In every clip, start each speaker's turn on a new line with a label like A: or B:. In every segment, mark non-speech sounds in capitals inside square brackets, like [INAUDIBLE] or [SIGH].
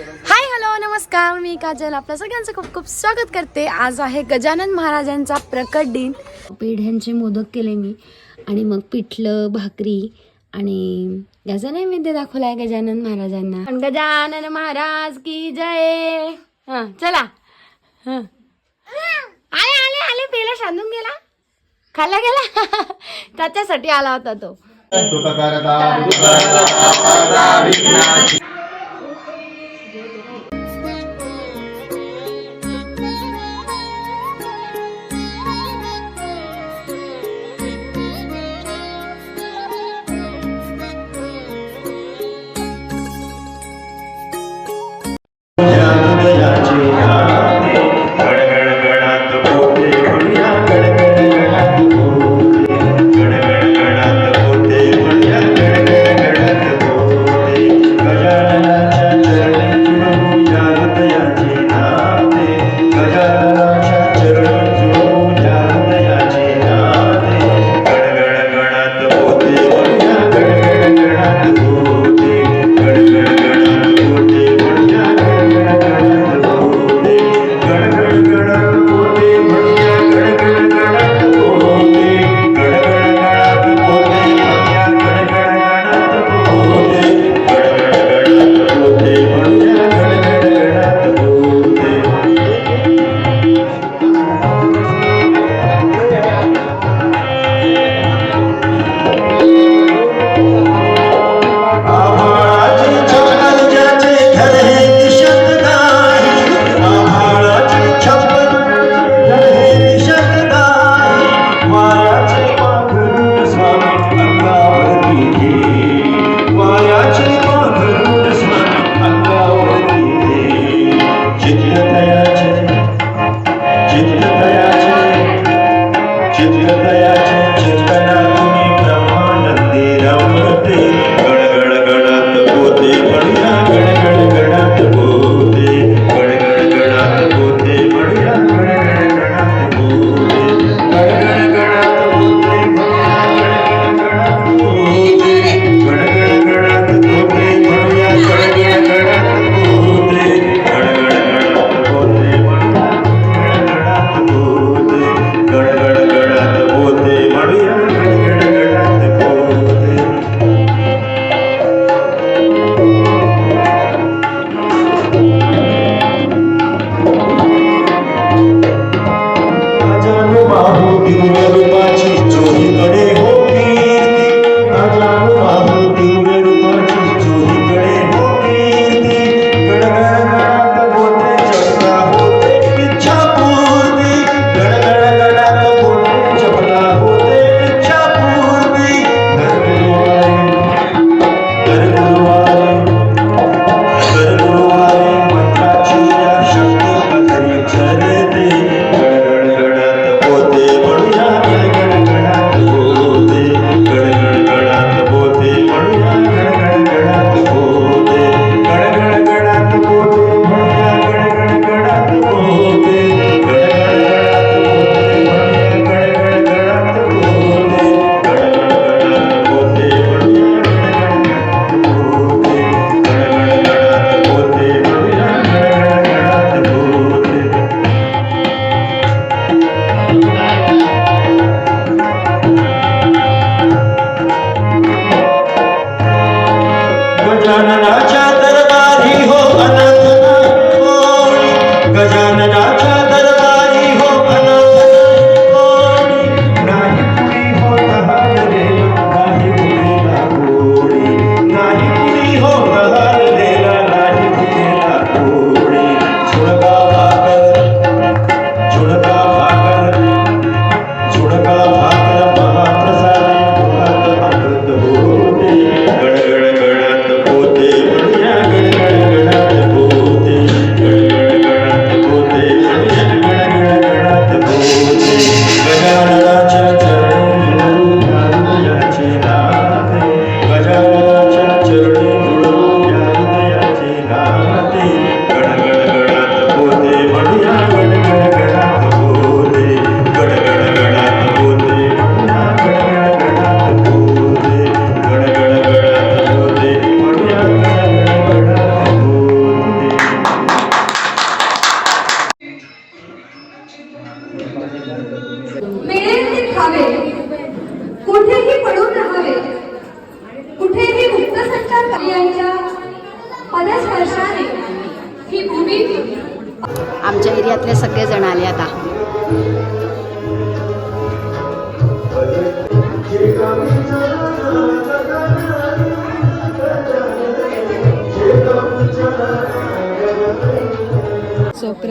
A: Hi hello नमस्कार. मी काजल. आपल्या सगळ्यांचं खूप खूप स्वागत करते. आज आहे गजानन महाराजांचा प्रकट दिन. पेढ्यांचे मोदक केले मी. आणि मग पिठलं भाकरी आणि याचा नैवेद्य दाखवलाय गजानन महाराजांना. पण गजानन महाराज की जय. हा चला. हा. आले आले आले. पेला शांधून गेला. खाल्ला गेला. [LAUGHS] त्याच्यासाठी आला होता तो.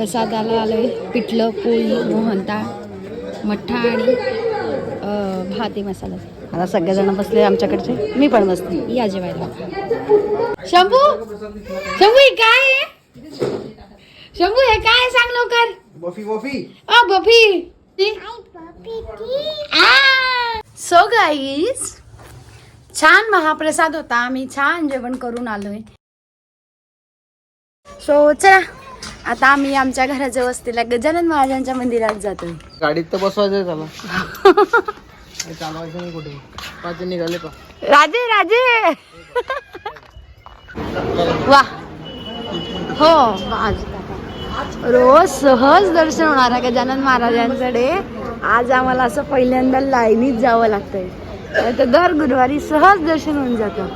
B: प्रसादाला आलोय पिठलं पोळी मोहनता मठ्ठा आणि भाती मसाला. आता सगळेजण बसले आमच्याकडचे. मी पण बसते. या जेवायला. शंभू? शंभू हे काय आहे शंभू हे काय आहे? सांग लवकर?
C: बफी बफी.
B: अ बफी. सो गाईज छान महाप्रसाद होता. आम्ही छान जेवण करून आलोय. सो चला. आता आम्ही आमच्या घराच्या वस्तीला गजानन महाराजांच्या मंदिरात जातोय.
C: गाडीत तर बसवायचं चालवायचं नाही कुठे. पाच निघाले पा.
B: राजे राजे! वा. हो. आज रोज सहज दर्शन होणार आहे गजानन महाराजांकडे. आज आम्हाला असं पहिल्यांदा लाईनीत जावं लागतंय. तर दर गुरुवारी सहज दर्शन होऊन जातं.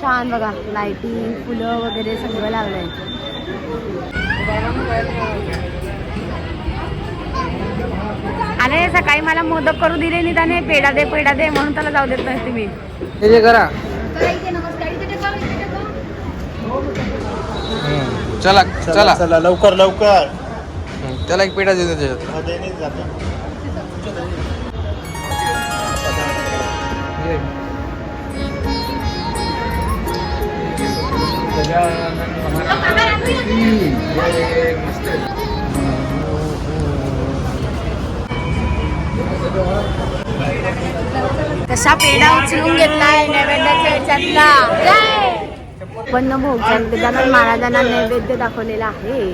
B: छान बघा लाईटिंग फुलं वगैरे सगळं लावलंय. अरे सकाळी मला मोदक करू दिले नाही त्याने पेढा दे पेढा दे म्हणून त्याला जाऊ देत नाही तुम्ही.
C: हे जे करा. चला चला
A: चला लवकर लवकर.
C: त्याला एक पेढा देतो त्याच्यात.
B: कसा पेढा उचलून घेतलाय नैवेद्याच्या ह्याच्यातला. जय! पण भोग गजानन महाराजांना नैवेद्य दाखवलेला आहे.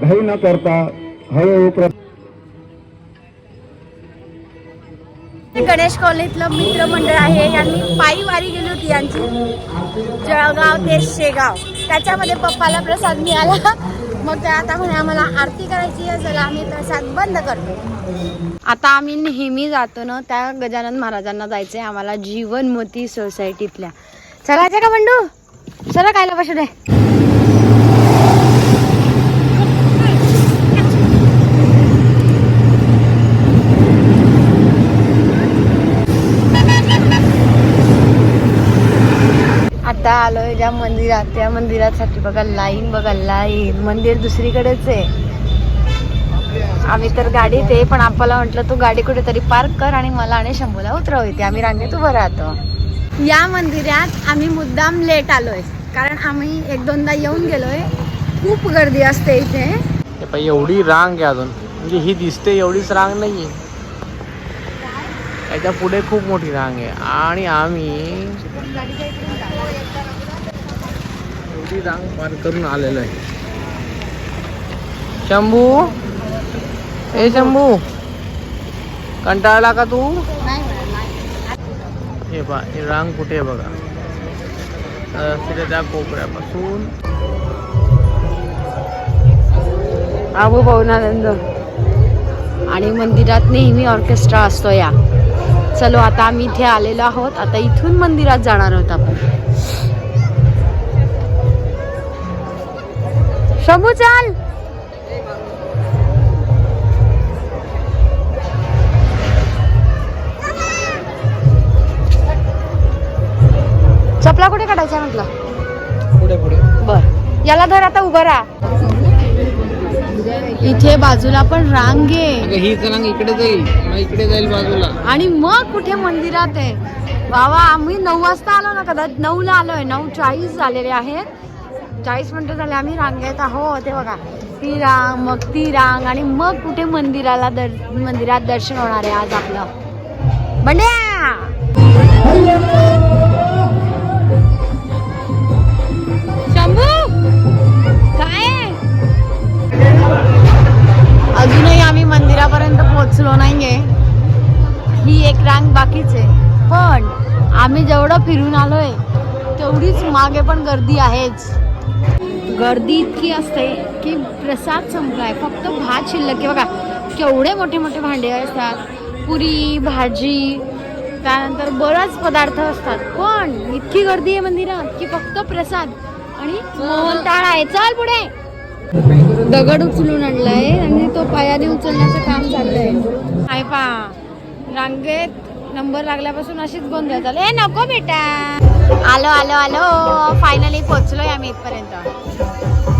D: घाई न करता हळूहळू
B: गणेश कॉलनीतलं मित्रमंडळ आहे यांनी पायी वारी गेली होती यांची. जळगाव ते शेगाव. त्याच्यामध्ये पप्पाला प्रसाद मिळाला. मग ते आता म्हणे आम्हाला आरती करायची आहे चला आम्ही प्रसाद बंद करतो. आता आम्ही नेहमी जातो ना त्या गजानन महाराजांना जायचंय आम्हाला जीवनमती सोसायटीतल्या. चलायचं का बंडू? चला खायला बसू दे. आता आलोय ज्या मंदिरात त्या मंदिरासाठी बघा लाईन बघा लाईन मंदिर दुसरीकडेच आहे. आम्ही तर गाडीत आहे पण आपल्याला म्हटलं तू गाडी कुठेतरी पार्क कर आणि मला आणि शंभूला उतरव इथे. आम्ही रांगेत उभं राहतो. या मंदिरात आम्ही मुद्दाम लेट आलोय. कारण आम्ही एक दोनदा येऊन गेलोय. खूप गर्दी असते इथे.
C: एवढी रांग आहे अजून. म्हणजे ही दिसते एवढीच रांग नाहीये. त्याच्या पुढे खूप मोठी रांग आहे. आणि आम्ही एवढी रांग पार करून आलेलो आहे. शंभू? ए शंभू. कंटाळला का तू? हे बा हे रांग कुठे आहे बघा. तिथे त्या कोपऱ्यापासून.
B: आबू पवनानंद आणि मंदिरात नेहमी ऑर्केस्ट्रा असतो या. चलो आता आम्ही इथे आलेलो आहोत. आता इथून मंदिरात जाणार आहोत आपण. शंभू चाल. चपला कुठे काढायच्या म्हटलं?
C: पुढे पुढे.
B: बर. याला धर आता उभं राहा. इथे बाजूला पण रांग आहे.
C: अगं ही रांग इकडे जाईल. मग इकडे जाईल बाजूला.
B: आणि मग कुठे मंदिरात आहे? बाबा आम्ही नऊ वाजता आलो ना कदाचित? नऊला आलोय. नऊ चाळीस झालेले आहेत. चाळीस मिनटं झाले आम्ही रांगेत आहोत. ते बघा ती रांग मग ती रांग आणि मग कुठे मंदिराला दर मंदिरात दर्शन होणार आहे आज आपलं. बंड्या! शंभू! काय? अजूनही आम्ही मंदिरापर्यंत पोहोचलो नाहीये. ही एक रांग बाकीच आहे. पण आम्ही जेवढं फिरून आलोय तेवढीच मागे पण गर्दी आहेच. गर्दी इतकी असते की प्रसाद संपलाय. फक्त भात शिल्लक की बघा केवढे मोठे मोठे भांडे असतात. पुरी भाजी त्यानंतर बराच पदार्थ असतात. पण इतकी गर्दी आहे मंदिरात की फक्त प्रसाद आणि मोहनताळ आहे. चल पुढे. दगड उचलून आणलाय आणि तो पायाने उचलण्याचं काम चाललंय. आहे पा. रांगेत नंबर लागल्यापासून अशीच गोंधळ झाली ए नको बेटा. आलो आलो आलो. फायनली पोचलोय आम्ही इथपर्यंत.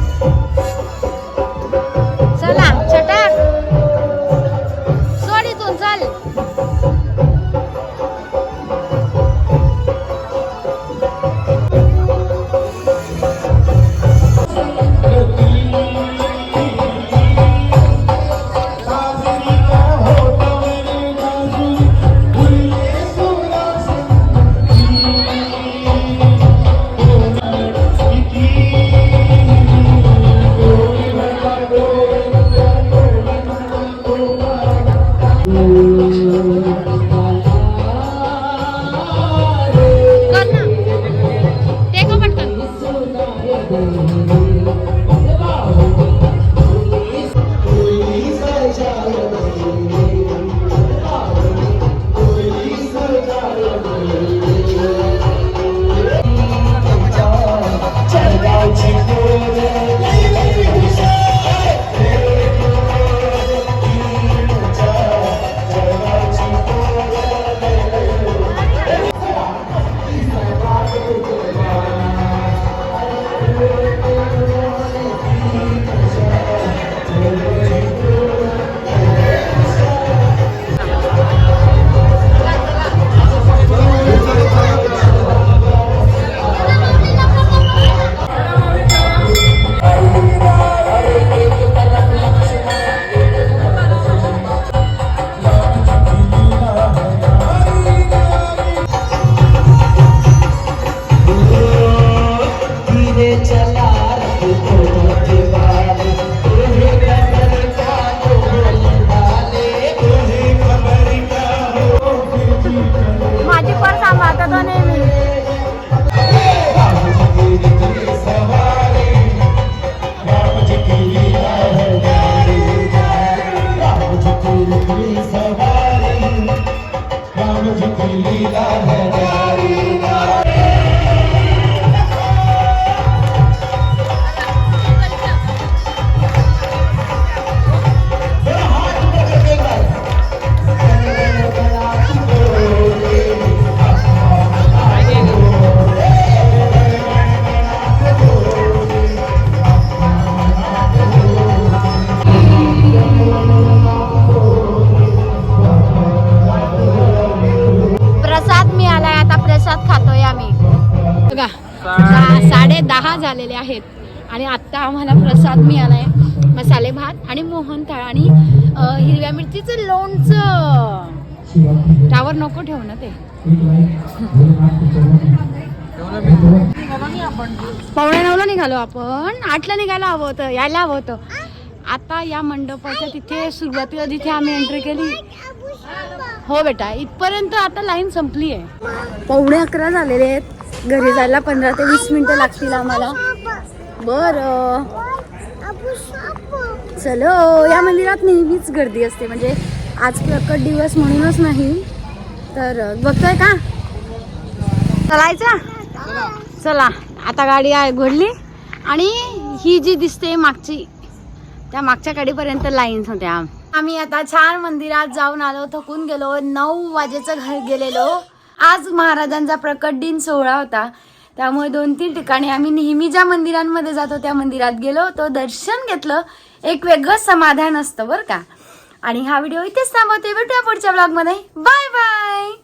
B: प्रसाद साडे झालेले आहेत. आणि आत्ता आम्हाला प्रसाद मिळालाय. मसाले भात आणि मोहनथाळ आणि हिरव्या मिरचीचं लोणचं. त्यावर नको ठेवू ना ते. पावणे नऊला निघालो आपण. आठला निघायला हवं होतं. यायला हवं होतं. आता या मंडपाच्या तिथे सुरुवातीला जिथे आम्ही एंट्री केली. हो बेटा इथपर्यंत आता लाईन संपली आहे पावणे अकरा झालेले आहेत. घरी जायला पंधरा ते वीस मिनिटं लागतील आम्हाला. बर. चलो या मंदिरात नेहमीच गर्दी असते. म्हणजे आज प्रकट दिवस म्हणूनच नाही तर बघतोय का? चलायचा? चला आता गाडी आहे घडली. आणि ही जी दिसते मागची त्या मागच्या गाडीपर्यंत लाईन्स होत्या. आम्ही आता छान मंदिरात जाऊन आलो थकून गेलो. नऊ वाजेचं घर गेलेलो. आज महाराजांचा प्रकट दिन सोहळा होता. त्यामुळे दोन तीन ठिकाणी आम्ही नेहमी ज्या मंदिरांमध्ये जातो त्या मंदिरात गेलो. तो दर्शन घेतलं. एक वेगळं समाधान असतं बरं का. आणि हा व्हिडिओ इथेच थांबवते. भेटूया पुढच्या ब्लॉगमध्ये बाय बाय